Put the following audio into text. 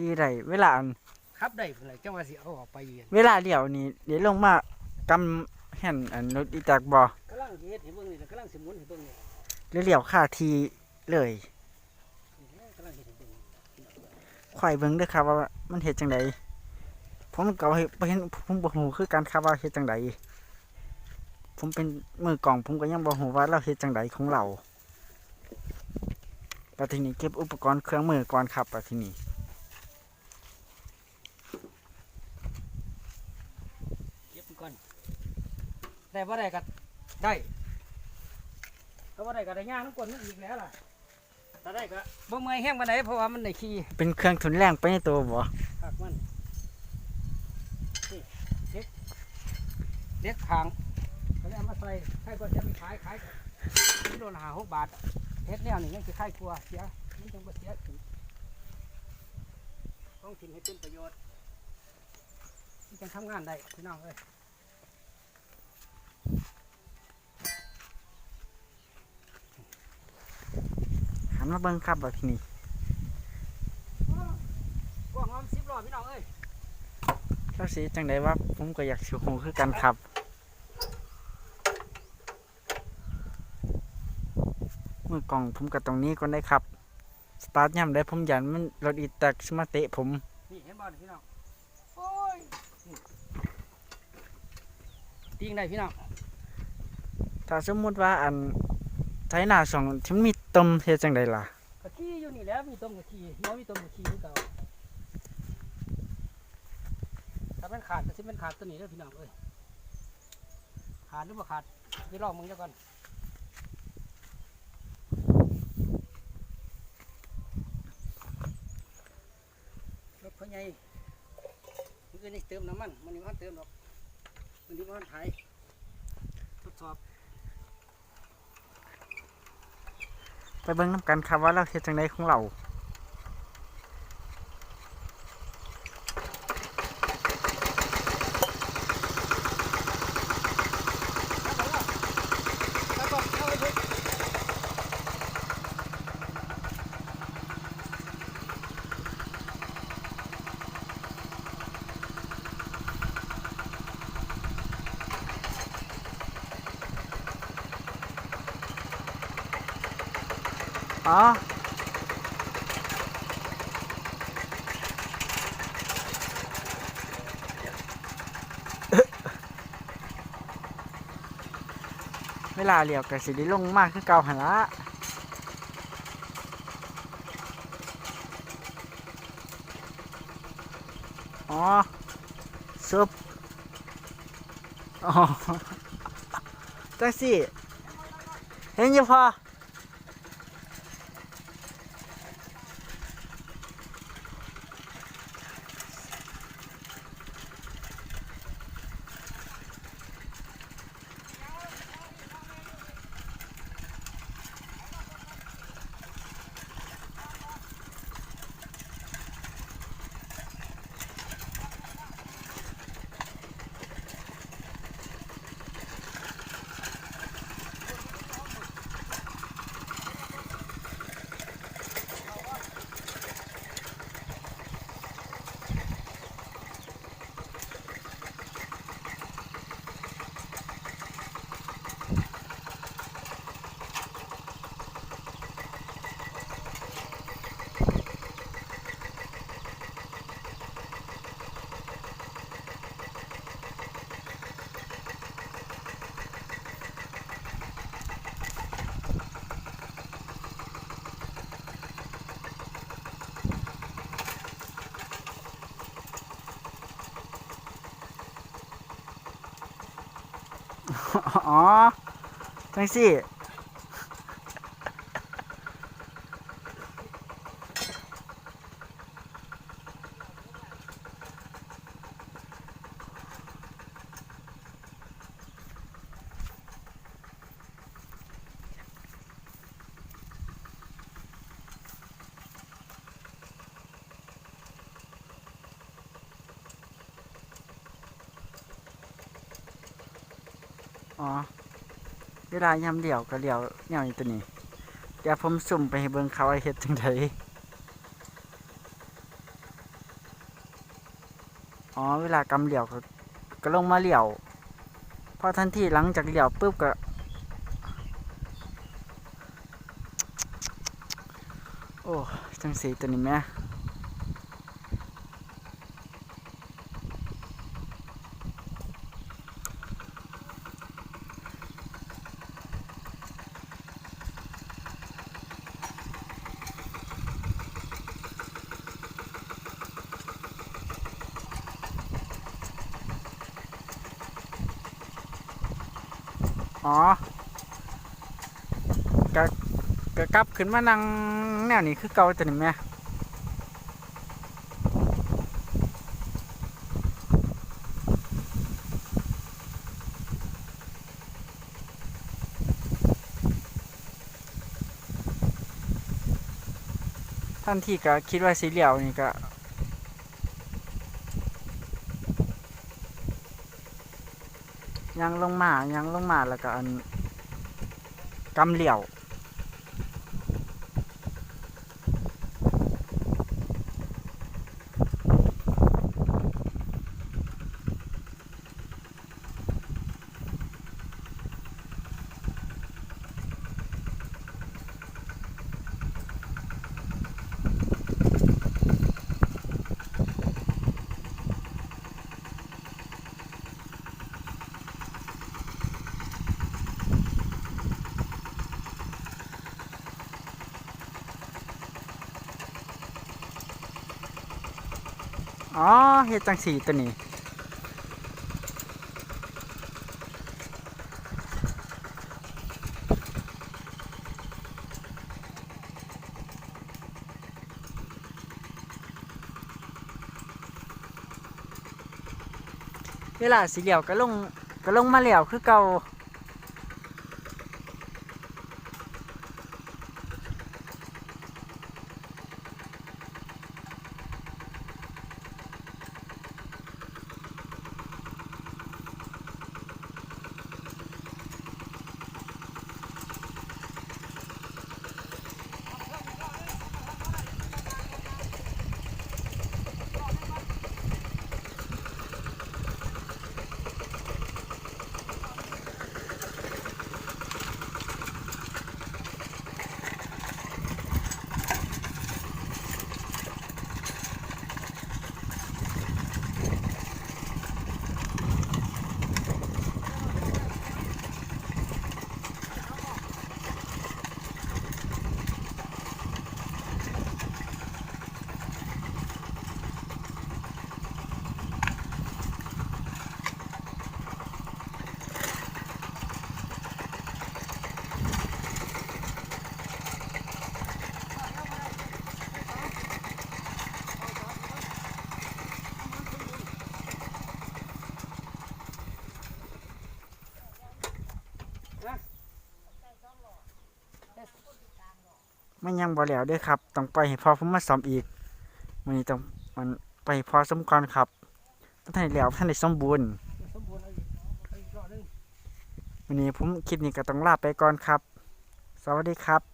ขี่ได้เวลาอันครับได้เพิ่นเลยจังว่าสิเอาออกไปเย็นเวลาเลี้ยวนี่เดี๋ยวลงมากำแห่นอันรถอีแตกบ่กำลังสิเฮ็ดให้เบิ่งนี่แหละกำลังสิหมุนให้เบิ่งนี่หรือเลี้ยวค่าทีเลยนี่แหละกำลังเฮ็ดให้เบิ่งข่อยเบิ่งเด้อครับว่ามันเฮ็ดจังไดผมก็บ่เห็นบ่เห็นผมบ่ฮู้คือกันครับว่าเฮ็ดจังไดผมเป็นมือกล่องผมก็ยังบ่ฮู้ว่าเราเฮ็ดจังไดของเราปัทีนี้เก็บอุปกรณ์เครื่องมือก่อนครับปัทีนี้ ก็บมันก่อนได้บ่ได้ก็ได้ก็บ่ได้ก็ได้ย่างน้ำกวนมันอีกแล้วล่ะถ้าได้ก็บ่เมื่อยแห้งปานใดเพราะว่ามันได้ขี่เป็นเครื่องทุนแรงไปในตัวบ่หักมันนี่เด็กเด็กขางก็เลยเอามาใส่ใครก็จะมีขายขายกิโลละห้าหกบาทเฮ็ดแนวนี่ยังสิขายกลัวเสียมันจังบ่เสียถึงต้องทิ้งให้เป็นประโยชน์มันจังทำงานได้พี่น้องเอ้ย หันมาเบิ่งครับปัทีนี้กว้างล้อมสิบล้อพี่น้องเอ้ยเราสิจังไดว่าผมก็อยากสิฮู้คือกันครับมือกล่องผมกับตรงนี้ก่อนได้ครับสตาร์ทย่ำได้ผมยันมันรถอีแตกสิมาเตะผมนี่เห็นบ่นี่พี่น้องโอ้ยนี่ตีงได้พี่น้องถ้าสมมุติว่าอันไถหน้าสองที่มันมี ตมเฮ็ดจังไดล่ะกะขี้อยู่นี่แหล้วมีต้มกะขี้น้อยมีต้มกะขี้คือเก่าถ้ามันขาดก็สิมันขาดตัวนี้เด้อพี่น้องเอ้ยขาดหรือบ่ขาดไปลองมึงเจ้าก่อนรถพ่อใหญ่มันก็นี่เติมน้ำมันมันนี่มันเติมดอกมันนี่มันไถทดสอบ ไปเบิ่งน้ำกันครับว่าเราเฮ็ดจังไดของเรา อ๋อเวลาเลี้ยวก็สิได้ลงมากคือเก่าหันละอ๋อซุปอ๋อจังสิเห็นยู่พอ อ๋อจังสิ อ๋อ เวลายำเดี่ยวก็เดี่ยวแนวนี้ตัวนี้ เดี๋ยวผมสุ่มไปให้เบิ่งเขาว่าเฮ็ดจังไดอ๋อ เวลากำเหลี่ยวก็ก็ลงมาเหลี่ยว พอทันทีหลังจากเหลี่ยวปุ๊บก็โอ้จังสีตัวนี้แม่ อ๋อก็ก็กลับขึ้นมานั่งแนวนี้คือเก่าตัวนี้แม่ท่านที่ก็คิดว่าสีเหลียวนี่ก็ ยังลงมายังลงมาแล้วก็อันกำเหลี่ยว อ๋อเฮ็ดจังสีตัวนี้เวลาสีเหลียวก็ลงก็ลงมาเหลียวคือเก่า มันยังบ่แล้วเด้อครับ ต้องไปล่อยให้พอผมมาซ่อมอีกมันนี้ต้องมันไปล่อยให้พอสมก่อนครับมันทันได้แล้วทันได้สมบูรณ์สมบูรณ์เอาอีกเอาอีกรอบหนึงวันนี้ผมคลิปนี้ก็ต้องลาไปก่อนครับ สวัสดีครับ